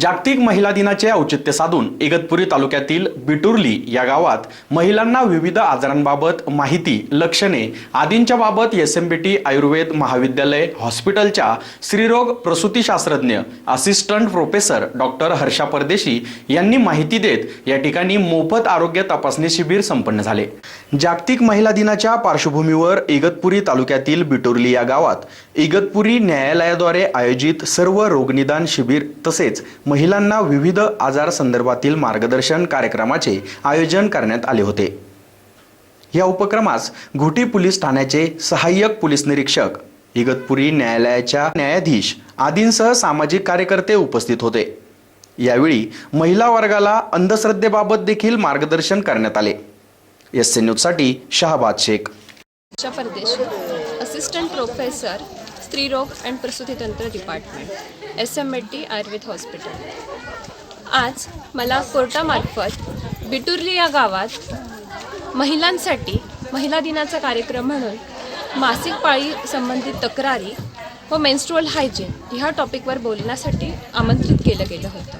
जागतिक महिला दिनाचे औचित्य साधून इगतपुरी तालुक्यातील बिटुर्ली या गावात महिलांना विविध आजारांबाबत माहिती लक्षणे आदींच्या बाबत S M B T Ayurveda महाविद्यालय हॉस्पिटलच्या स्त्रीरोग प्रसूतीशास्त्रज्ञ assistant professor doctor Harsha Pardeshi यांनी माहिती देत या ठिकाणी मोफत आरोग्य तपासणी शिबिर संपन्न झाले. जागतिक महिला दिनाच्या पार्श्वभूमीवर इगतपुरी तालुक्यातील बिटुर्ली या गावात इगतपुरी न्यायालयाद्वारे आयोजित सर्व रोगनिदान शिबिर तसेच महिलांना विविध आजार संदर्भातील मार्गदर्शन कार्यक्रमाचे आयोजन करण्यात आले होते. या उपक्रमास घोटी पोलीस ठाण्याचे सहाय्यक पोलीस निरीक्षक इगतपुरी न्यायालयाच्या न्यायाधीश आदींसह सामाजिक कार्यकर्ते उपस्थित होते. यावेळी महिला वर्गाला अंधश्रद्धेबाबत देखील मार्गदर्शन करण्यात आले. एस सी न्यूजसाठी शहाबाद शेख. परदेश. असिस्टंट प्रोफेसर स्त्रीरोग and प्रसूतीतंत्र department S M eight T Ayurveda hospital आज मला कोर्टामार्फत बिटुर्ली या गावात महिलांसाठी महिला दिनाचा कार्यक्रम म्हणून मासिक पाळी संबंधित तक्रारी व मेन्स्ट्रुअल हायजीन ह्या टॉपिकवर बोलण्यासाठी आमंत्रित केलं गेलं होतं.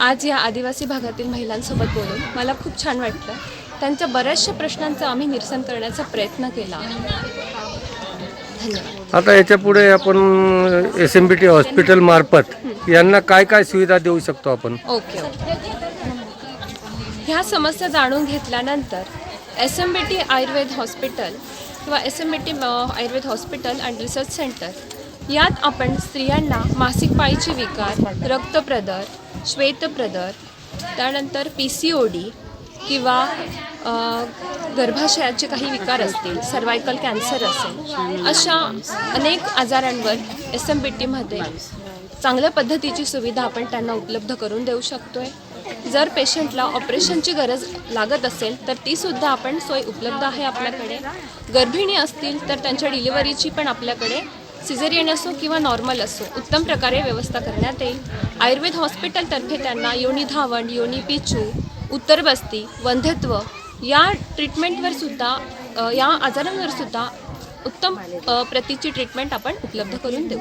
आज या आदिवासी भागातील महिलांसोबत बोलून मला खूप छान वाटलं. त्यांच्या बऱ्याचशा प्रश्नांचं आम्ही निरसन करण्याचा प्रयत्न केला. आता याच्यापुढे आपण S M B T hospital मार्फत यांना काय काय सुविधा देऊ शकतो आपण? ओके ह्या समस्या जाणून घेतल्यानंतर S M B T Ayurveda hospital किंवा S M B T Ayurveda hospital and research centre यात आपण स्त्रियांना मासिक पाळीचे विकार रक्तप्रदर श्वेतप्रदर त्यानंतर पी सी ओ डी किंवा गर्भाशयाचे काही विकार असतील सर्वायकल कॅन्सर असेल अशा अनेक आजारांवर एस एम बी टीमध्ये चांगल्या पद्धतीची सुविधा आपण त्यांना उपलब्ध करून देऊ शकतोय. जर पेशंटला ऑपरेशनची गरज लागत असेल तर तीसुद्धा आपण सोय उपलब्ध आहे आपल्याकडे. गर्भिणी असतील तर त्यांच्या डिलिव्हरीची पण आपल्याकडे सिझेरियन असो किंवा नॉर्मल असो उत्तम प्रकारे व्यवस्था करण्यात येईल. आयुर्वेद हॉस्पिटलतर्फे त्यांना योनी धावण योनी पिचू उत्तरबस्ती वंध्यत्व या ट्रीटमेंटवर सुद्धा या आजारांवर सुद्धा उत्तम प्रतीची ट्रीटमेंट आपण उपलब्ध करून देऊ.